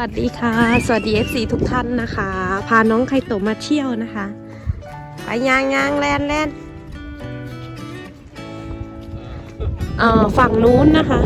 วัสดีค่ะ สวัสดี FC ทุกท่านนะคะ พาน้องไคโตมาเที่ยวนะคะไปยางยางแลนแลนเอ่อฝั่งนู้นนะคะ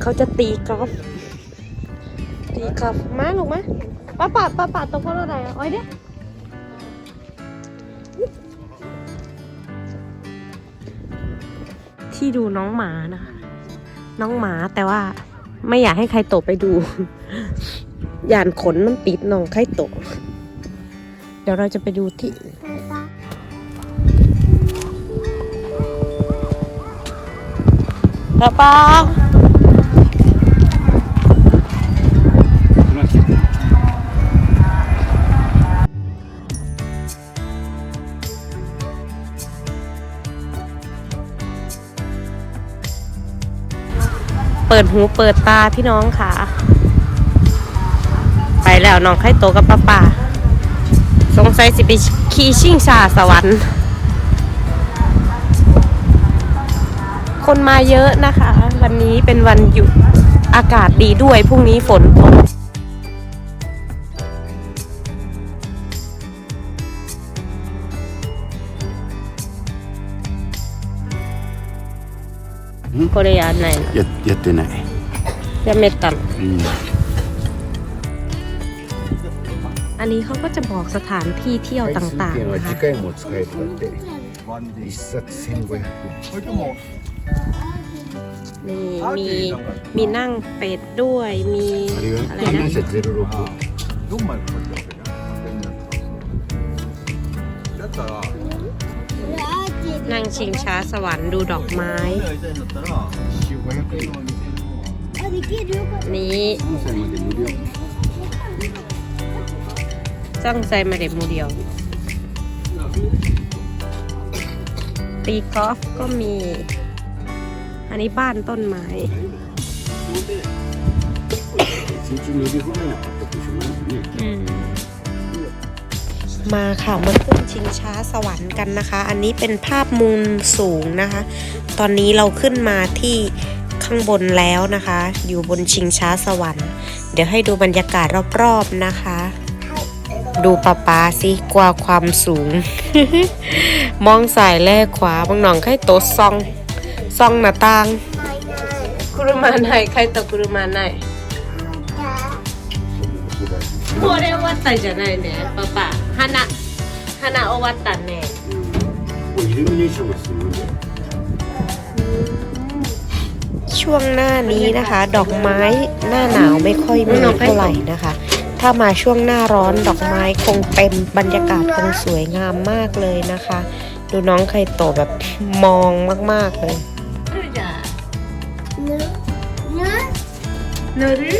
เขาจะตีกอล์ฟตีกอล์ฟมาลูกมาป้าปาป้าปาตรงพวกเราไหนอะโอ้ยเดี๋ยวที่ดูน้องหมานะคะ น้องหมาแต่ว่าไม่อยากให้ใครโตะไปดู ยานขนมันติดน้องไข่ตะเดี๋ยวเราจะไปดูที่อื่นป้าป้าเปิดหูเปิดตาพี่น้องค่ะ แล้วน้องไข่โตะกับป้าป่าสงสัยสิไปขี่ชิงชาสวรรค์ คนมาเยอะนะคะ วันนี้เป็นวันหยุดอากาศดีด้วยพรุ่งนี้ฝนตก これやんないのややってない、やめたの うん อันนี้เขาก็จะบอกสถานที่เที่ยวต่างๆนะคะนี่มีมีนั่งเป็ดด้วย มีอะไรนะนั่งชิงช้าสวรรค์ดูดอกไม้ นี่ สั่งใส่เมล็ดมูเดียว ตีกอล์ฟก็มี อันนี้บ้านต้นไม้ มาค่ะ มาขึ้นชิงช้าสวรรค์กันนะคะ อันนี้เป็นภาพมุมสูงนะคะ ตอนนี้เราขึ้นมาที่ข้างบนแล้วนะคะ อยู่บนชิงช้าสวรรค์ เดี๋ยวให้ดูบรรยากาศรอบๆนะคะ ดูปะปาสิกว่าความสูง มองสายแลกขวาบางหนองใครโตะซองซองหน้าต่างคุรุมาไหนใครโตะคุรุมาไหน これ終わったじゃないねパパ花花終わったねもうイルミネーションがすごいね ช่วงหน้านี้นะคะ ดอกไม้หน้าหนาวไม่ค่อยมีเท่าไหร่นะคะ ถ้ามาช่วงหน้าร้อนดอกไม้คงเต็มบรรยากาศคงสวยงามมากเลยนะคะ ดูน้องไข่โตแบบมองมากๆเลยเนรึ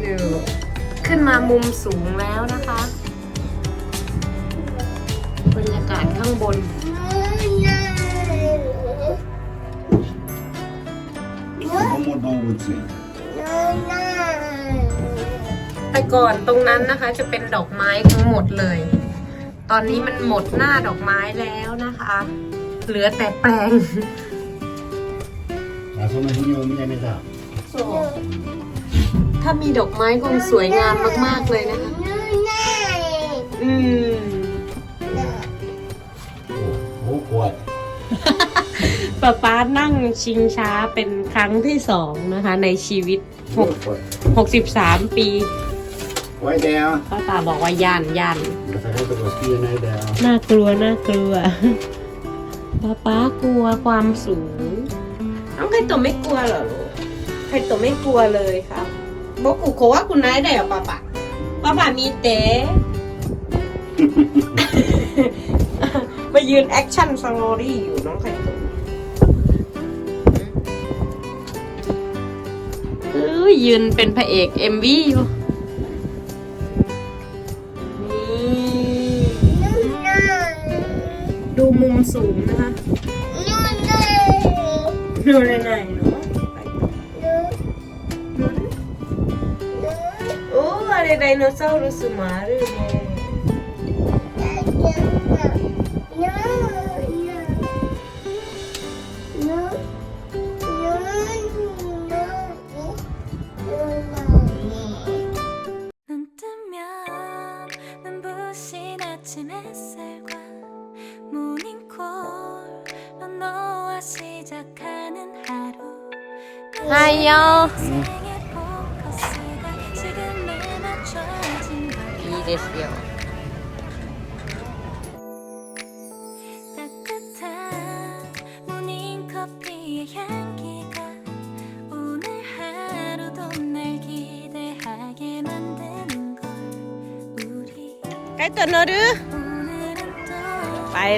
เดี๋ยวขึ้นมามุมสูงแล้วนะคะ บรรยากาศข้างบนข้างบนมองบนสิ ก่อนตรงนั้นนะคะ จะเป็นดอกไม้ทั้งหมดเลย ตอนนี้มันหมดหน้าดอกไม้แล้วนะคะ เหลือแต่แปลง 아, 소매 훈이 오면 됩니 다. ถ้ามีดอกไม้คงสวยงามมากมากเลยนะคะ อืม 오, 오, 고 아. ป้าป๊านั่งชิงช้าเป็นครั้งที่สองนะคะ ในชีวิตหกสิบสามปี Why down? พ่อตาบอกว่ายันยัน If I hope it was DNA down. น่ากลัวน่ากลัวป้าป้ากลัวความสูงน้องไข่ตัวไม่กลัวเหรอลูกไข่ตัวไม่กลัวเลยครับบอกกูโคว่ากุน่ายได้เหอป้าป้าป้าป้ามีเต๋ มายืนแอคชั่นสโลรี่อยู่น้องไข่ตุ๋ยยืนเป็นพระเอกเอ็มวีอยู่ มุมสูงนะคะดูในไหนเนาะโอ้อะไรไดโนเสาร์สมาるねไฮโ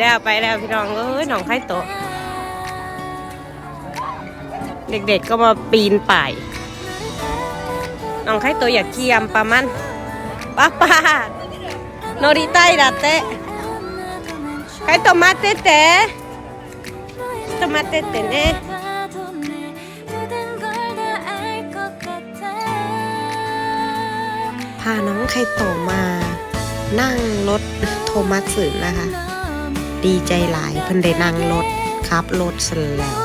แล้วไปแล้วพี่น้องเอ้ยน้องไข่โตะ เด็กๆก็มาปีนป่ายน้องไข่ตัวอยากเคียมประมาณป้าป้าโนริตาดัตเตะไข่ตัวมาเตเตะตัวมาเตเตเน่พาน้องไข่โตมานั่งรถโทมัสสึนะคะ ดีใจหลายเพิ่นได้นั่งรถขับรถสแล้ว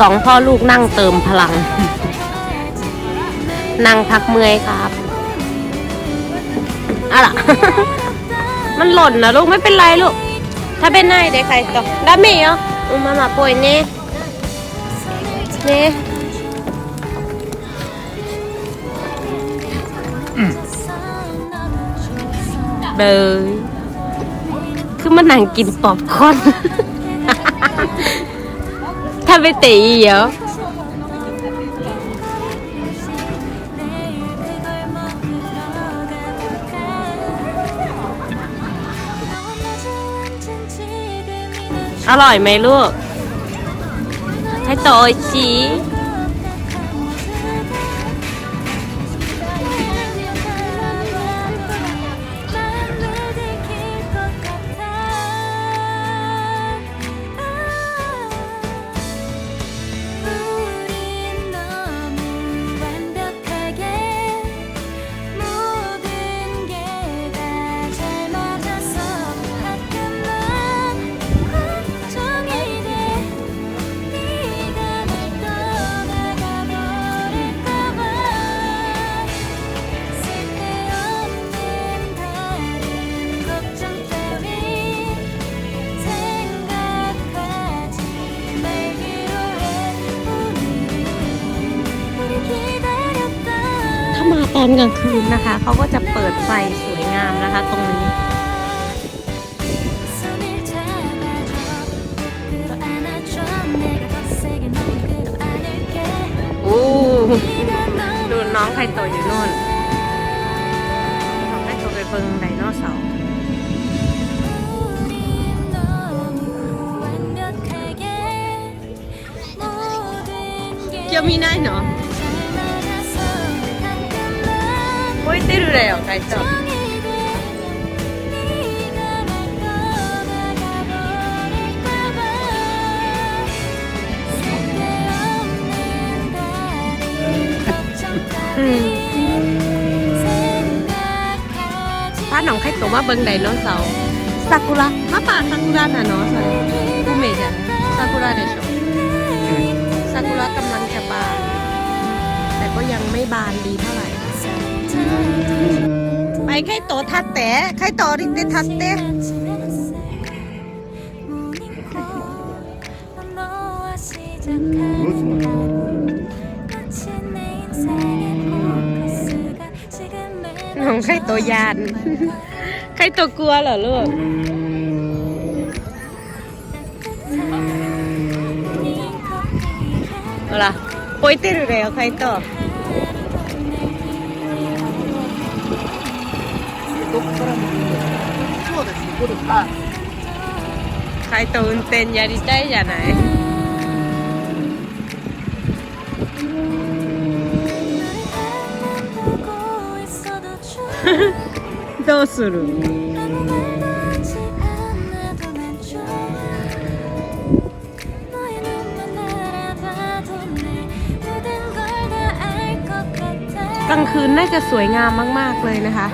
สองพ่อลูกนั่งเติมพลัง นั่งพักเมื่อยครับอะล่ะ มันหล่นนะลูกไม่เป็นไรลูก ถ้าเป็นไงเด็กใครต่อได้ไหมเหรออุมามาป่วยเน่เน่เบยคือมันนั่งกินปอบคอน ถ้าไปตีเหรออร่อยไหมลูกให้โตอีกชี ตอนกลางคืนนะคะ เขาก็จะเปิดไฟสวยงามนะคะ ตรงนี้ โอ้ดูน้องไข่โตอยู่นู่นน้องไข่โตไปเบิ่งไดโนเสาร์เกี่ยวมีได้เนาะ โอ้ยเต้นเลยเหรอไข่โต 걱정이 돼 네가 날 떠나가 버릴까봐 쓸데없는 다른 걱정 따위 생각하지 พาน้องไข่โตมาเบิ่งไดโนเสาร์ซากุระมาป่าซากุระน่ะเนาะそれกุเมจังซากุระでしょซากุระกำลังจะบาน แต่ก็ยังไม่บานดีเท่าไหร่ ไปไข่โตทัดแต่ไข่โตริเตทัดเตน้องไข่โตยานไข่โตกลัวเหรอลูกเอาล่ะโอยเต้ นเลยไข่โตไข่โต運転やりたいじゃないどうする กลางคืนน่าจะสวยงามมาก ๆ เลยนะคะ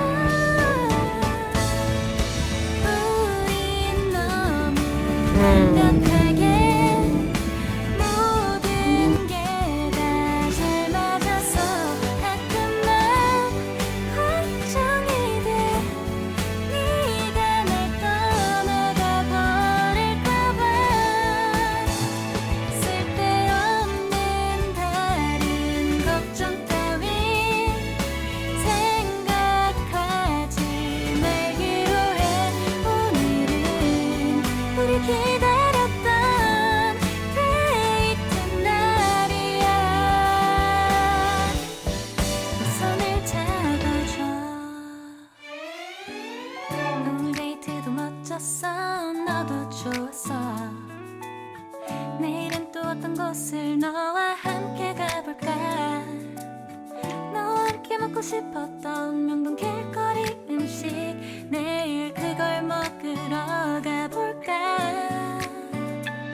좋았어. 너도 좋았어. 내일은 또 어떤 곳을 너와 함께 가볼까? 너와 함께 먹고 싶었던 명동 길거